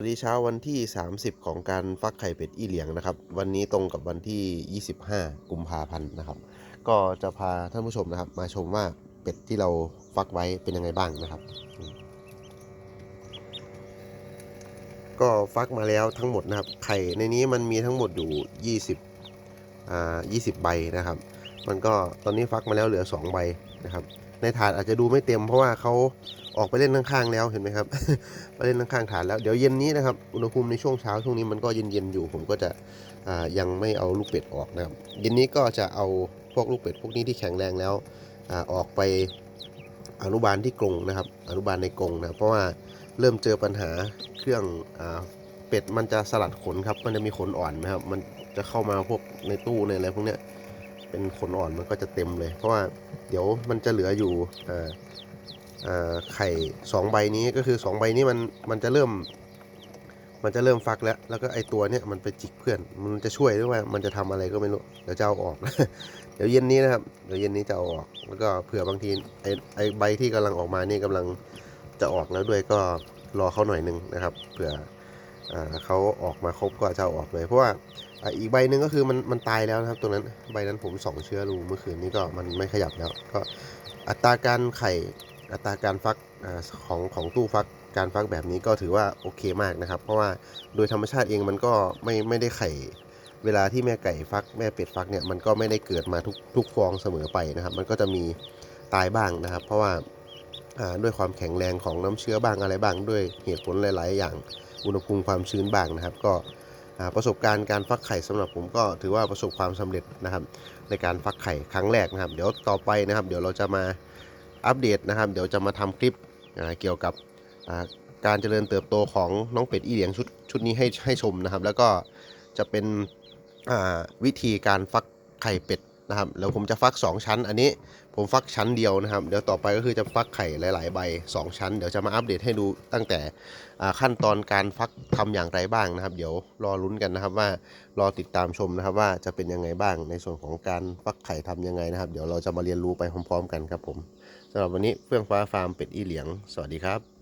สวัสดีเช้าวันที่ 30 ของการฟักไข่เป็ดอีเหลียงนะครับ วันนี้ตรงกับวันที่ 25 กุมภาพันธ์นะครับ ก็จะพาท่านผู้ชมนะครับ มาชมว่าเป็ดที่เราฟักไว้เป็นยังไงบ้างนะครับ ก็ฟักมาแล้วทั้งหมดนะครับ ไข่ในนี้มันมีทั้งหมดอยู่ 20อ่า20 ใบนะครับ มันก็ตอนนี้ฟักมาแล้วเหลือ 2 ใบนะครับ ในถาดอาจจะดูไม่เต็มเพราะว่าเขาออกไปเล่นข้างๆแล้วเห็นไหมครับ ไปเล่นข้างๆฐานแล้วเดี๋ยวเย็นนี้นะครับอุณหภูมิในช่วงเช้าช่วงนี้มันก็เย็นๆอยู่ ผมก็จะยังไม่เอาลูกเป็ดออกนะครับเย็นนี้ก็จะเอาพวกลูกเป็ดพวกนี้ที่แข็งแรงแล้วอออกไปอนุบาลที่กรงนะครับ อนุบาลในกรงนะเพราะว่าเริ่มเจอปัญหาเครื่องอเป็ดมันจะสลัดขนครับ มันจะมีขนอ่อนนะครับ มันจะเข้ามาพวกในตู้ในอะไรพวกเนี้ย เป็นขนอ่อนมันก็จะเต็มเลย เพราะว่าเดี๋ยวมันจะเหลืออยู่อ่าอ่าไข่สองใบนี้ก็คือสองใบนี้มันมันจะเริ่ม มันจะเริ่มฟักแล้ว แล้วก็ไอตัวเนี้ยมันไปจิกเพื่อน มันจะช่วยหรือว่ามันจะทำอะไรก็ไม่รู้ เดี๋ยวจะเอาออก เดี๋ยวเย็นนี้นะครับ เดี๋ยวเย็นนี้จะเอาออก แล้วก็เผื่อบางทีไอไอใบที่กำลังออกมานี่กำลังจะออกแล้วด้วยก็รอเขาหน่อยหนึงนะครับ เผื่อ เขาออกมาครบก็จะออกเลย เพราะว่าอีกใบหนึ่งก็คือมันมันตายแล้วนะครับตัวนั้นใบนั้นผมส่องเชื้อรูเมื่อคืนนี้ก็มันไม่ขยับแล้วก็อัตราการไข่อัตราการฟักอของของตู้ฟักการฟักแบบนี้ก็ถือว่าโอเคมากนะครับ เพราะว่าโดยธรรมชาติเองมันก็ไม่ไม่ได้ไข่เวลาที่แม่ไก่ฟักแม่เป็ดฟักเนี่ยมันก็ไม่ได้เกิดมาทุกทุกฟองเสมอไปนะครับ มันก็จะมีตายบ้างนะครับ เพราะว่าด้วยความแข็งแรงของน้ำเชื้อบ้างอะไรบ้างด้วยเหตุผลหลาย ๆ อย่าง อุณหภูมิความชื้นบ้างนะครับ ก็ประสบการณ์การฟักไข่สำหรับผมก็ถือว่าประสบความสำเร็จนะครับ ในการฟักไข่ครั้งแรกนะครับ เดี๋ยวต่อไปนะครับ เดี๋ยวเราจะมาอัปเดตนะครับ เดี๋ยวจะมาทำคลิปเกี่ยวกับการเจริญเติบโตของน้องเป็ดอีเหลียงชุดชุดนี้ให้ให้ชมนะครับ แล้วก็จะเป็นวิธีการฟักไข่เป็ด นะครับแล้วผมจะฟัก 2 ชั้น อันนี้ผมฟักชั้นเดียวนะครับ เดี๋ยวต่อไปก็คือจะฟักไข่หลาย ๆ ใบ 2 ชั้น เดี๋ยวจะมาอัปเดตให้ดูตั้งแต่ขั้นตอนการฟักทำอย่างไรบ้างนะครับ เดี๋ยวรอลุ้นกันนะครับว่ารอติดตามชมนะครับว่าจะเป็นยังไงบ้างในส่วนของการฟักไข่ทำยังไงนะครับ เดี๋ยวเราจะมาเรียนรู้ไปพร้อม ๆ กันครับผมสำหรับวันนี้เฟื่องฟ้าฟาร์มเป็ดอีเหลียง สวัสดีครับ